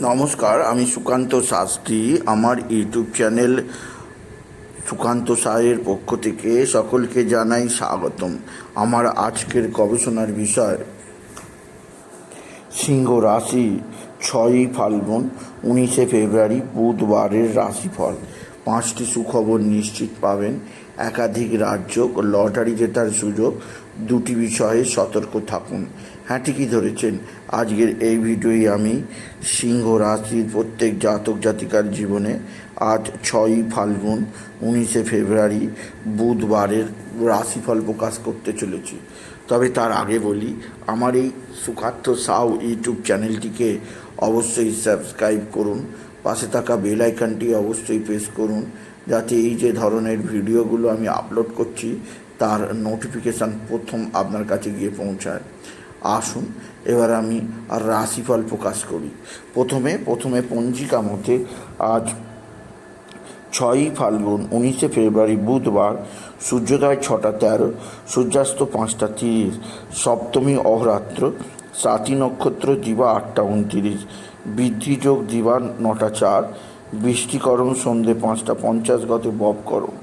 নমস্কার, আমি সুকান্ত শাস্ত্রী। আমার ইউটিউব চ্যানেল সুকান্ত সাহের পক্ষ থেকে সকলকে জানাই স্বাগতম। আমার আজকের গবেষণার বিষয়, সিংহ রাশি ছয়ই ফাল্গুন, উনিশে ফেব্রুয়ারি, বুধবারের রাশিফল। পাঁচটি সুখবর নিশ্চিত পাবেন। একাধিক রাজ্য লটারি জেতার সুযোগ। দুটি বিষয়ে সতর্ক থাকুন। হ্যাঁ ঠিকই ধরেছেন। আজকের এই ভিডিওই আমি সিংহ রাশির প্রত্যেক জাতক জাতিকার জীবনে আজ ছয়ই ফাল্গুন উনিশে ফেব্রুয়ারি বুধবারের রাশিফল প্রকাশ করতে চলেছি। তবে তার আগে বলি, আমার এই সুখার্থ সাউ ইউটিউব চ্যানেলটিকে অবশ্যই সাবস্ক্রাইব করুন, পাশে থাকা বেল অবশ্যই প্রেস করুন, যাতে এই যে ধরনের ভিডিওগুলো আমি আপলোড করছি, তার নোটিফিকেশান প্রথম আপনার কাছে গিয়ে পৌঁছায়। আসুন, এবার আমি আর রাশিফল প্রকাশ করি। প্রথমে প্রথমে পঞ্জিকা মতে আজ ছয়ই ফাল্গুন, উনিশে ফেব্রুয়ারি বুধবার, সূর্যোদয় ছটা তেরো, সূর্যাস্ত পাঁচটা তিরিশ, সপ্তমী অহরাত্র সাতী নক্ষত্র দিবা আটটা উনতিরিশ বৃদ্ধিযোগ দিবা নটা চার, বৃষ্টিকরণ সন্ধে পাঁচটা পঞ্চাশ গতে বব করণ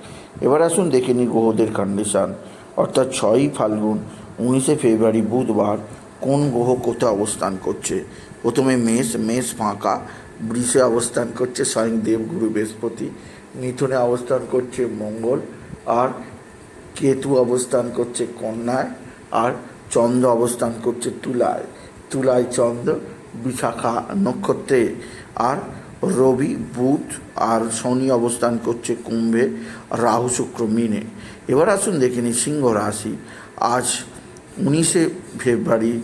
এবার আসুন দেখে নিই গ্রহদের কন্ডিশান অর্থাৎ ছয়ই ফাল্গুন উনিশে ফেব্রুয়ারি বুধবার কোন গ্রহ কোথায় অবস্থান করছে? প্রথমে মেষ মেষ ফাঁকা, বৃষে অবস্থান করছে, স্বয়ং দেবগুরু বৃহস্পতি, মিথুনে অবস্থান করছে, মঙ্গল, আর কেতু অবস্থান করছে, কন্যায়, আর চন্দ্র অবস্থান করছে, তুলায়। তুলায় চন্দ্র, বিশাখা নক্ষত্রে, আর রবি, বুধ, আর শনি অবস্থান করছে, কুম্ভে, রাহু, শুক্র, মিনে। এবার আসুন দেখে নিই সিংহ রাশি। আজ উনিশে ফেব্রুয়ারি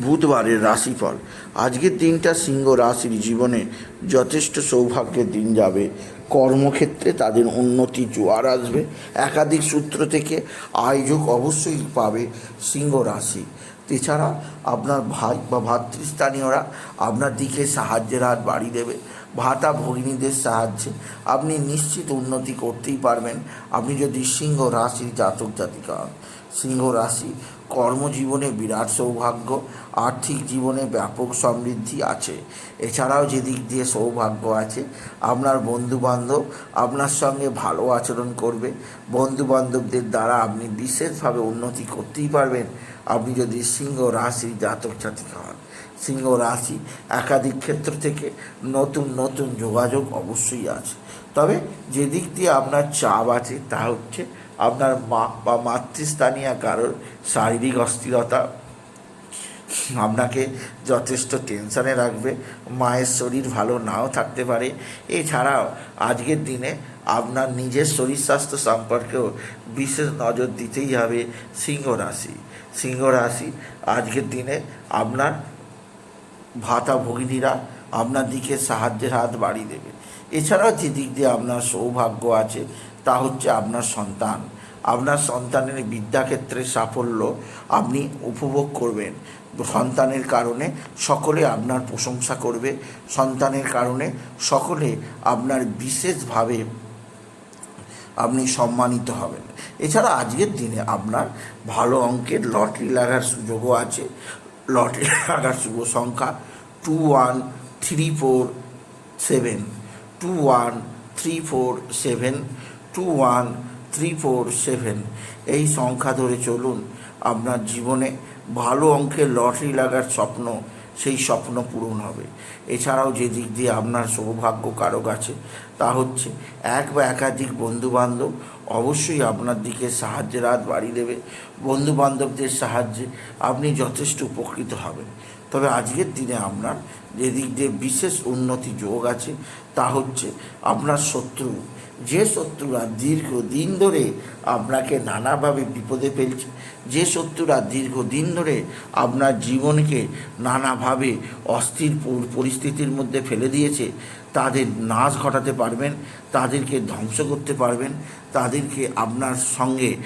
বুধবারের রাশিফল। আজকের দিনটা সিংহ রাশির জীবনে যথেষ্ট সৌভাগ্যের দিন যাবে। কর্মক্ষেত্রে তাদের উন্নতি জোয়ার আসবে। একাধিক সূত্র থেকে আয়োজক অবশ্যই পাবে সিংহ রাশি। এছাড়া আপনার ভাই বা ভাতৃস্থানীয়রা আপনার দিকে সাহায্যের হাত বাড়িয়ে দেবে। ভাতা ভগিনীদের সাহায্যে আপনি নিশ্চিত উন্নতি করতেই পারবেন। আপনি যদি সিংহ রাশির জাতক জাতিকা হন সিংহ রাশি। কর্মজীবনে বিরাট সৌভাগ্য, আর্থিক জীবনে ব্যাপক সমৃদ্ধি আছে। এছাড়াও যে দিক দিয়ে সৌভাগ্য আছে, আপনার বন্ধুবান্ধব আপনার সঙ্গে ভালো আচরণ করবে। বন্ধুবান্ধবদের দ্বারা আপনি বিশেষভাবে উন্নতি করতেই পারবেন। আপনি যদি সিংহ রাশির জাতক জাতিকা হন, সিংহ রাশি একাধিক ক্ষেত্র থেকে নতুন নতুন যোগাযোগ অবশ্যই আছে। তবে যে দিক দিয়ে আপনার চাপ আছে তা হচ্ছে আপনার মা বা মাতৃস্থানীয় কারোর শারীরিক অস্থিরতা আপনাকে যথেষ্ট টেনশানে রাখবে, মায়ের শরীর ভালো নাও থাকতে পারে। এছাড়াও আজকের দিনে আপনার নিজের শরীর স্বাস্থ্য সম্পর্কেও বিশেষ নজর দিতেই হবে সিংহ রাশি। সিংহ রাশি আজকের দিনে আপনার ভাতা ভগিনীরা আপনার দিকে সাহায্যের হাত বাড়িয়ে দেবে। এছাড়াও যে দিক দিয়ে আপনার সৌভাগ্য আছে তা হচ্ছে আপনার সন্তান। আপনার সন্তানের বিদ্যাক্ষেত্রে সাফল্য আপনি উপভোগ করবেন। সন্তানের কারণে সকলে আপনার প্রশংসা করবে। সন্তানের কারণে সকলে আপনার বিশেষভাবে আপনি সম্মানিত হবেন। এছাড়া আজকের দিনে আপনার ভালো অঙ্কের লটারি লাগার সুযোগও আছে। লটারি লাগার শুভ সংখ্যা two one three four seven two one three four seven two one three four seven এই সংখ্যা ধরে চলুন, আপনার জীবনে ভালো অঙ্কের লটারি লাগার স্বপ্ন, সেই স্বপ্ন পূরণ হবে। এছাড়াও যে দিক দিয়ে আপনার সৌভাগ্য কারক আছে, তা হচ্ছে এক বা একাধিক বন্ধুবান্ধব অবশ্যই আপনার দিকে সাহায্যের হাত বাড়িয়ে দেবে। বন্ধুবান্ধবদের সাহায্যে আপনি যথেষ্ট উপকৃত হবেন। তবে আজকের দিনে আপনার যে দিক দিয়ে বিশেষ উন্নতি যোগ আছে, তা হচ্ছে আপনার শত্রু। যে শত্রুরা দীর্ঘদিন ধরে আপনাকে নানাভাবে বিপদে ফেলছে, যে শত্রুরা দীর্ঘদিন ধরে আপনার জীবনকে নানাভাবে অস্থির পরিস্থিতির মধ্যে ফেলে দিয়েছে, তাদের নাশ ঘটাতে পারবেন, তাদেরকে ধ্বংস করতে পারবেন, তাদেরকে আপনার সঙ্গে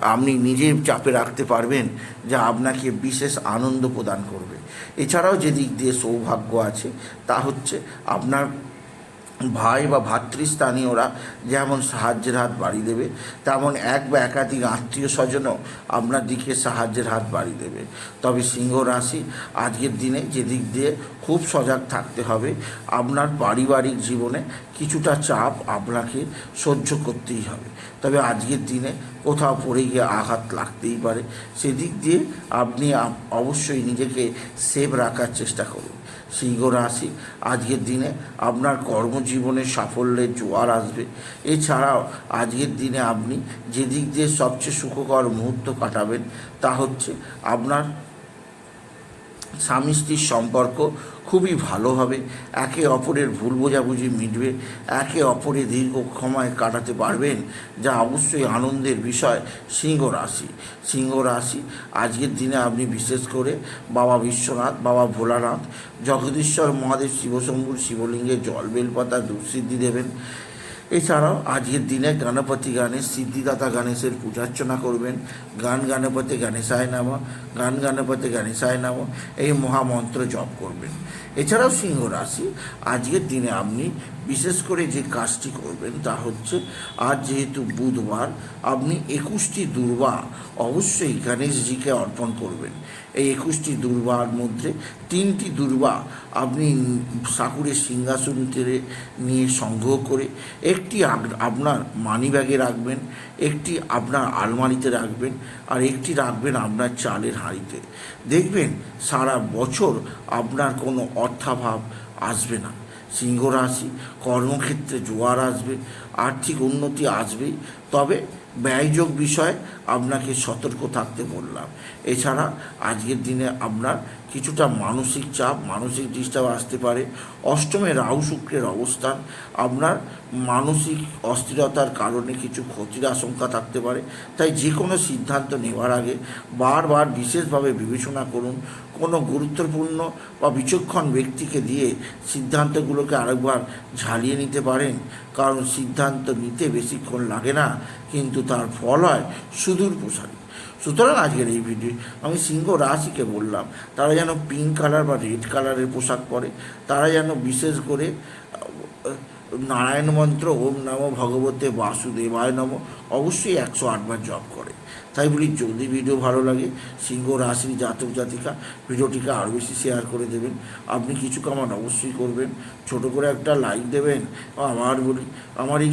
আপনি নিজের চাপে রাখতে পারবেন, যা আপনাকে বিশেষ আনন্দ প্রদান করবে। এছাড়াও যে দিক দিয়ে সৌভাগ্য আছে, তা হচ্ছে আপনার ভাই বা ভাতৃস্থানীয়রা যেমন সাহায্যের হাত বাড়িয়ে দেবে, তেমন এক বা একাধিক আত্মীয় স্বজনও আপনার দিকে সাহায্যের হাত বাড়িয়ে দেবে। তবে সিংহ রাশি আজকের দিনে যেদিক দিয়ে খুব সজাগ থাকতে হবে, আপনার পারিবারিক জীবনে কিছুটা চাপ আপনাকে সহ্য করতেই হবে। তবে আজকের দিনে কোথাও পড়ে গিয়ে আঘাত লাগতেই পারে। সেদিক দিয়ে আপনি অবশ্যই নিজেকে সেভ রাখার চেষ্টা করুন। সিংহ রাশি। আজকের দিনে আপনার কর্মজীবনে সাফল্যের জোয়ার আসবে। এছাড়াও আজকের দিনে আপনি যেদিক দিয়ে সবচেয়ে সুখকর মুহূর্ত কাটাবেন তা হচ্ছে আপনার স্বামী স্ত্রীর সম্পর্ক খুবই ভালো হবে। একে অপরের ভুল বোঝাবুঝি মিটবে। একে অপরে দীর্ঘ সময় কাটাতে পারবেন, যা অবশ্যই আনন্দের বিষয় সিংহ রাশি। সিংহ রাশি, আজকের দিনে আপনি বিশেষ করে বাবা বিশ্বনাথ, বাবা ভোলানাথ, জগদীশ্বর মহাদেব, শিবশম্ভুর শিবলিঙ্গে জল, বেলপাতা দুঃসিদ্ধি দেবেন। এছাড়াও আজকের দিনে গণপতি গানে সিদ্ধিদাতা গণেশের পূজার্চনা করবেন। গান গণপতি গণেশায় নাম, গান গণপতি গণেশায় নাম, এই মহামন্ত্র জপ করবেন। এছাড়াও সিংহ রাশি, আজকের দিনে আপনি বিশেষ করে যে কাজটি করবেন তা হচ্ছে, আজ যেহেতু বুধবার, আপনি একুশটি দুর্বা অবশ্যই গণেশজিকে অর্পণ করবেন। এই একুশটি দুর্বার মধ্যে তিনটি দুর্বা আপনি সাকুরের সিংহাসন নিয়ে সংগ্রহ করে, একটি আপনার মানি ব্যাগে রাখবেন, একটি আপনার আলমারিতে রাখবেন, আর একটি রাখবেন আপনার চালের হাঁড়িতে। দেখবেন সারা বছর আপনার কোনো অর্থাভাব আসবে না। সিংহ রাশি কর্মক্ষেত্রে জোয়ার আসবে আর্থিক উন্নতি আসবেই। তবে ব্যয়যোগ বিষয়ে আপনাকে সতর্ক থাকতে বললাম। এছাড়া আজকের দিনে আপনার কিছুটা মানসিক চাপ, মানসিক ডিস্টার্ব আসতে পারে। অষ্টমে রাহু শুক্রের অবস্থান, আপনার মানসিক অস্থিরতার কারণে কিছু ক্ষতির আশঙ্কা থাকতে পারে। তাই যে কোনো সিদ্ধান্ত নেওয়ার আগে বারবার বিশেষভাবে বিবেচনা করুন। কোনো গুরুত্বপূর্ণ বা বিচক্ষণ ব্যক্তিকে দিয়ে সিদ্ধান্তগুলোকে আরেকবার ঝালিয়ে নিতে পারেন। কারণ সিদ্ধান্ত নিতে বেশিক্ষণ লাগে না, কিন্তু তার ফল হয় সুদূর প্রসারী। সুতরাং আজকের এই ভিডিও আমি সিংহ রাশিকে বললাম, তারা যেন পিঙ্ক কালার বা রেড কালারের পোশাক পরে, তারা যেন বিশেষ করে নারায়ণ মন্ত্র, ওম নম ভগবতে বাসুদেবায় নম, অবশ্যই একশো আটবার জপ করে। তাই বলি, যদি ভিডিও ভালো লাগে, সিংহ রাশির জাতক জাতিকা ভিডিওটিকে আরও বেশি শেয়ার করে দেবেন। আপনি কিছু কামান অবশ্যই করবেন, ছোট করে একটা লাইক দেবেন। আমার বলি, আমার এই